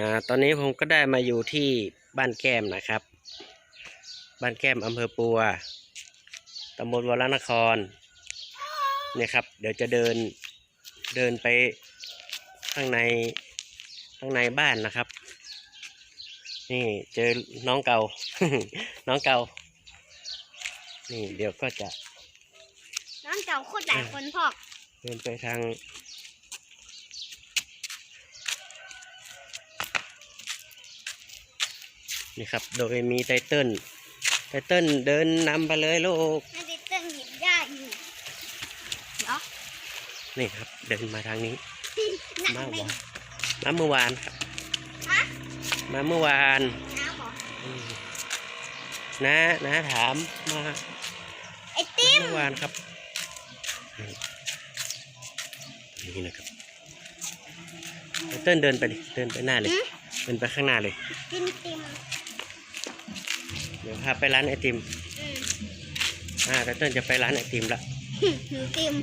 อ่าตอนนี้ผมก็ได้มาอยู่ที่บ้านแก้มนะครับ บ้านแก้มอำเภอปัวตำบลวรนครเนี่ยครับ เดี๋ยวจะเดินเดินไปข้างในข้างในบ้านนะครับ นี่เจอน้องเก่า น้องเก่า นี่เดี๋ยวก็จะน้องเก่าโคตรหลายคนพ่อเดินไปทาง นี่ครับ โดยมีไตเติ้ลไตเติ้ลเดินนำไปเลยลูกน่าจะเต้นหยิบได้อยู่เดี๋ยวนี่ครับ เดินมาทางนี้หนัมากไม่กว่ามาเมื่อวานครับฮะมาเมื่อวานน้ำเหรออืมนะนะถามมาไอติมเมื่อวานครับนี่นี่นะครับไตเติ้ลเดินไปดิเดินไปหน้าเลยเดินไปข้างหน้าเลยกินติมเดี๋ยวพาไปร้านไอติมอืมอ่าไตเติ้ลจะไปร้านไอติมละหนูติม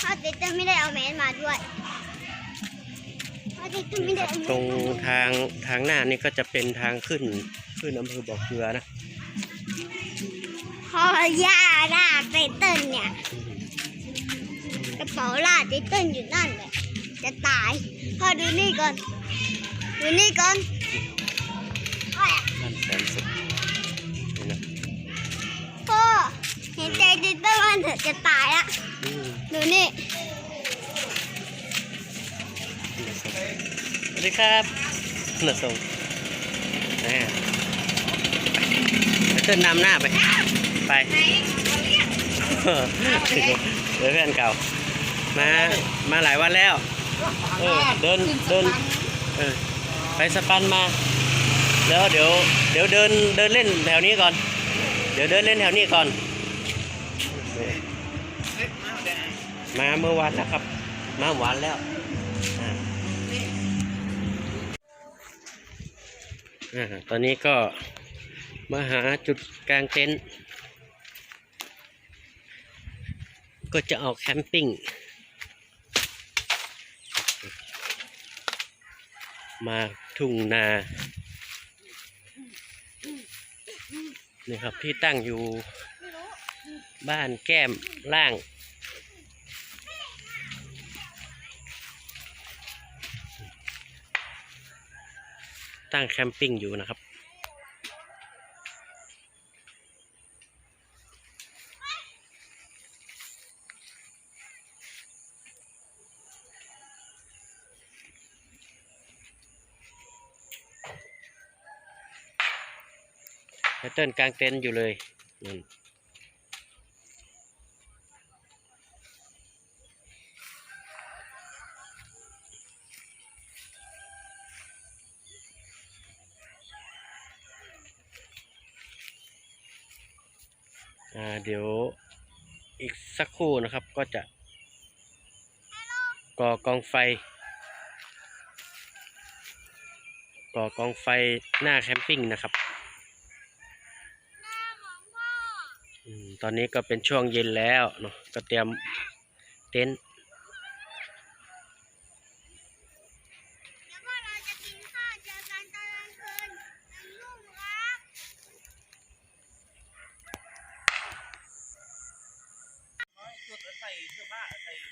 พ่อติมไม่ได้เอาแมสมาด้วยพ่อติมไม่ได้เอาแมสตรงทางทางหน้านี่ก็จะเป็นทางขึ้นขึ้นอำเภอบ่อเกลือนะพ่อย่าลากไตเติ้ลเนี่ยกระเป๋าลากไตเติ้ลอยู่นั่นแหละจะตายพ่อดูนี่ก่อนดูนี่ก่อน พ่อบ้านแสนสุขนี่นะพ่อเห็นใจไตเติ้ลมันเถอะจะตายละอืมดูนี่สวัสดีครับหน้าทรงนะไตเติ้ลนำหน้าไป ไป เดี๋ยวเพื่อนเก่า มา มาหลายวันแล้ว เออเดินเดินเออไปสปันมา แล้วเดี๋ยวเดี๋ยวเดินเดินเล่นแถวนี้ก่อน เดี๋ยวเดินเล่นแถวนี้ก่อนมาเมื่อวานแล้วครับ มาหวานแล้วอ่าตอนนี้ก็มาหาจุดกลางเต็นท์ก็จะออกแคมปิ้ง มาทุ่งนา นี่ครับที่ตั้งอยู่บ้านแก้มล่าง ตั้งแคมปิ้งอยู่นะครับ แพทเทิร์นกลางเต็นท์อยู่เลยนั่นอ่าเดี๋ยวอีกสักครู่นะครับก็จะก่อกองไฟ ก่อกองไฟหน้าแคมปิ้งนะครับ อืม ตอนนี้ก็เป็นช่วงเย็นแล้วเนาะก็เตรียมเต็นท์ตอนกลางคืนหนึ่งทุ่มครับ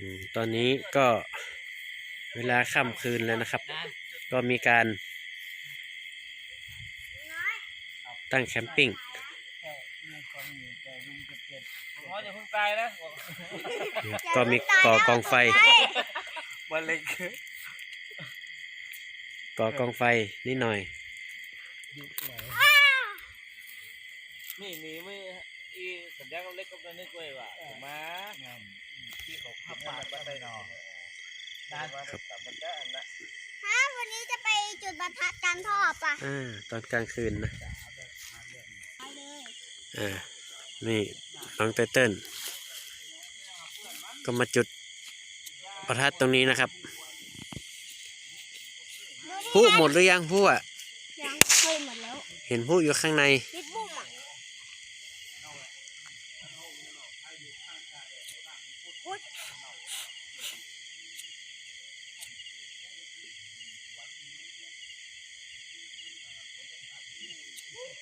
อืมตอนนี้ก็เวลาค่ำคืนแล้วนะครับ ก็มีการตั้งแคมปิ้ง อ๋ออย่าเพิ่งตายนะก็มีก่อกองไฟมันเล็กก่อกองไฟนิดหน่อย นี่มีไม่อีสัญญาณเล็กก็นึกไว้ว่ามาที่เขาขับมาบ้านได้นอด้านกับมันได้อันละฮะวันนี้จะไปจุดประทัดกันพ่อปะอ่า ตอนกลางคืนนะไปเลย อ่า นี่ น้องเต้นก็มาจุดประทัดตรงนี้นะครับผู้หมดหรือยังผู้อะเห็นผู้อยู่ข้างใน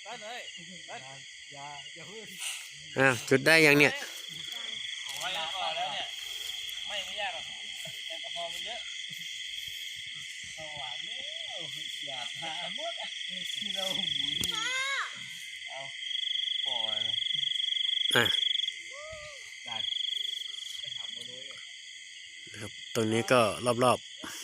ได้เลย อย่าอย่าเพิ่งอ้าวจุดได้ยังเนี่ยไว้แล้วก่อนแล้วเนี่ยไม่ไม่ยากหรอกแอลกอฮอล์มันเยอะสว่างแล้วอย่าทาหมดที่เราหมุนปล่อยนะอะได้ไปหาโมโนยนะครับตรงนี้ก็รอบๆ